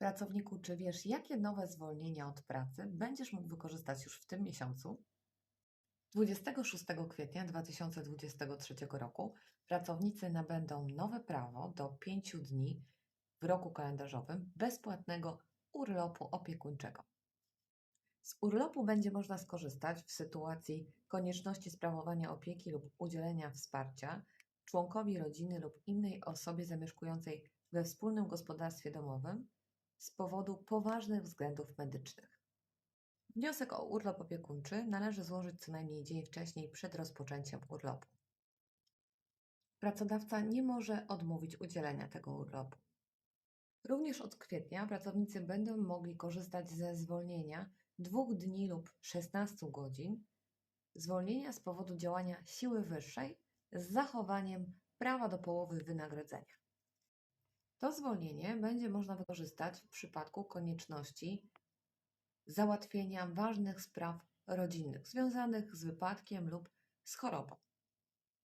Pracowniku, czy wiesz, jakie nowe zwolnienia od pracy będziesz mógł wykorzystać już w tym miesiącu? 26 kwietnia 2023 roku pracownicy nabędą nowe prawo do 5 dni w roku kalendarzowym bezpłatnego urlopu opiekuńczego. Z urlopu będzie można skorzystać w sytuacji konieczności sprawowania opieki lub udzielenia wsparcia członkowi rodziny lub innej osobie zamieszkującej we wspólnym gospodarstwie domowym z powodu poważnych względów medycznych. Wniosek o urlop opiekuńczy należy złożyć co najmniej dzień wcześniej przed rozpoczęciem urlopu. Pracodawca nie może odmówić udzielenia tego urlopu. Również od kwietnia pracownicy będą mogli korzystać ze zwolnienia dwóch dni lub 16 godzin, zwolnienia z powodu działania siły wyższej z zachowaniem prawa do połowy wynagrodzenia. To zwolnienie będzie można wykorzystać w przypadku konieczności załatwienia ważnych spraw rodzinnych związanych z wypadkiem lub z chorobą.